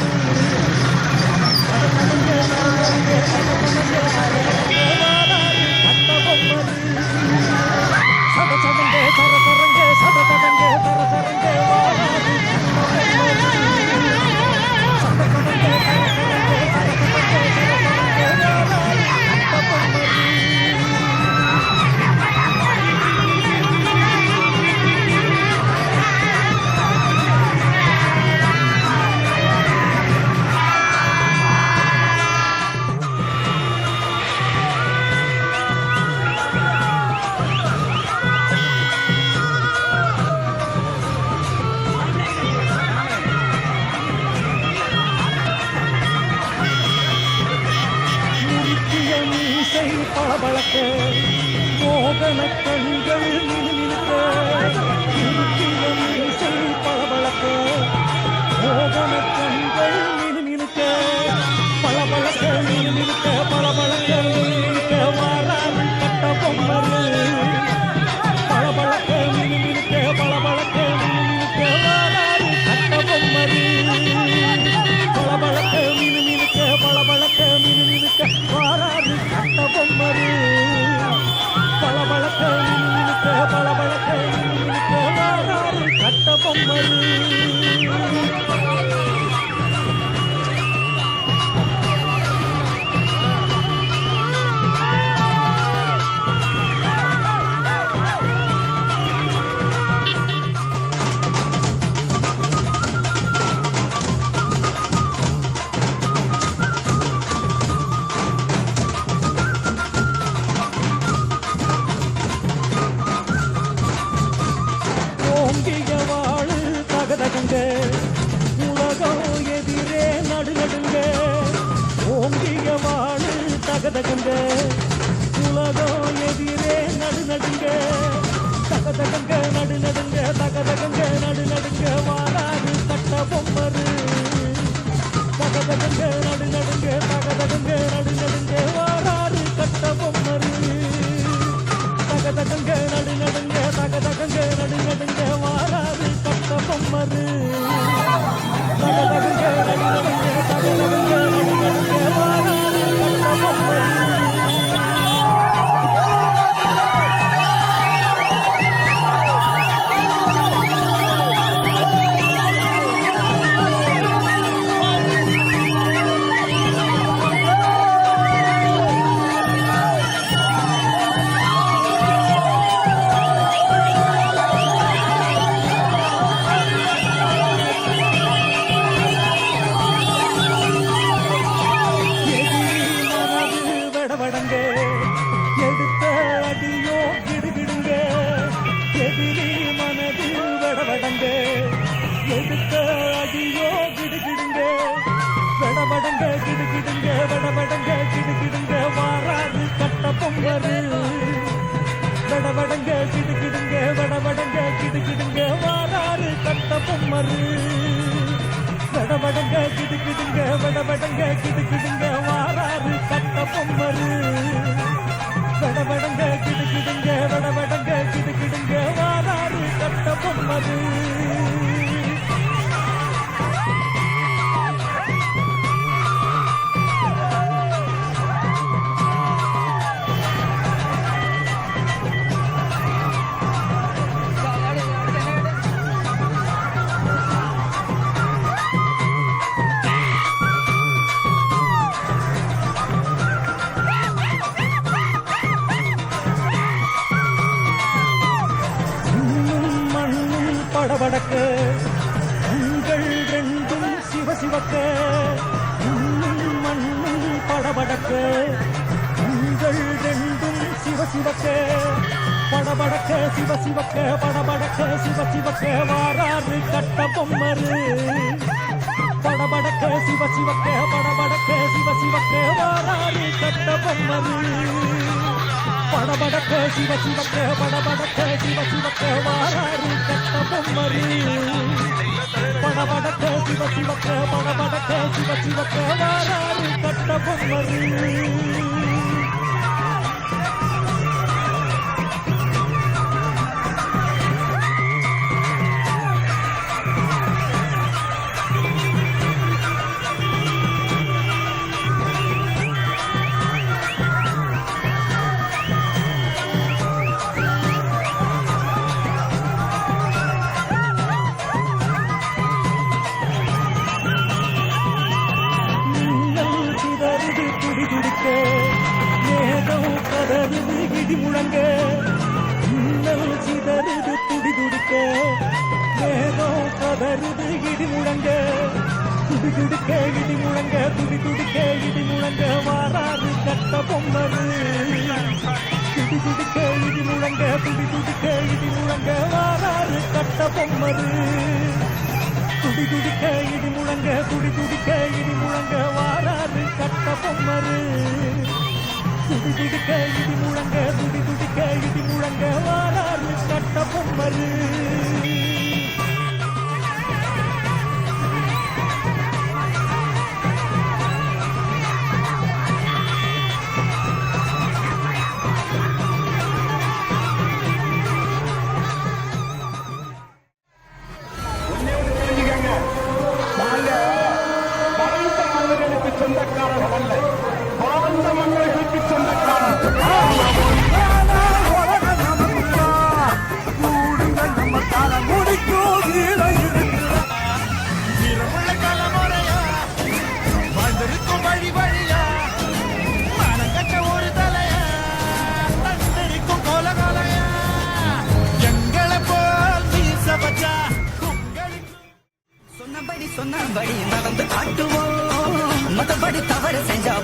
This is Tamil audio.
Thank you. கணக்கண்கள் மோகன தகதகங்க. உலகம் எதிரே நடுநடுங்க. தகதகங்க நடுநடுங்க தகதகங்க நடுநடுங்க. வாராது தட்ட பொம்மரு. தகதகங்க நடுநடுங்க தகதகங்க நடுநடுங்க. வாராது கட்ட பொம்மரு. வடவடங்க கிடுகிடுங்க வாராது கட்ட பொங்கரு வடவடங்க கிடுகிடுங்க வடவடங்க கிடுகிடுங்க வாராது கட்ட பொம்மரு வடவடங்க கிடுகிடுங்க வடவடங்க கிடுகிடுங்க வாராரு கட்ட பொம்மரு வடவடங்க கிடுகிடுங்க வடவடங்க கிடுகிடுங்க வாராரு கட்ட பொம்மரு சிவ சிவக்க படபடக்க சிவ சிவக்க வாராறு கட்ட பொம்மரு. படபடக்க சிவ சிவக்க படபடக்க சிவ சிவக்க வாராறு கட்ட பொம்மரு. படபடக்க சிவ சிவக்க படபடக்க சிவ சிவக்க வாராறு கட்ட பொம்மரு. படபடக்க சிவ சிவக்க படபடக்க சிவ சிவக்க வாராறு கட்ட பொம்மரு. துடி துடிக்க இடி முழங்க துடி துடிக்க இடி முழங்க வாராது கட்ட பொம்மது. துடி துடிக்க இடி முழங்க துடி துடிக்க இடி முழங்க வாராது கட்ட பொம்மது. துடி துடிக்க இடி முழங்க துடி துடிக்க இடி முழங்க வாராது கட்ட பொம்மது. துடி துடிக்க இடி முழங்க துடி துடிக்க இடி முழங்க வாராது கட்ட பொம்மது. தவறு செஞ்சா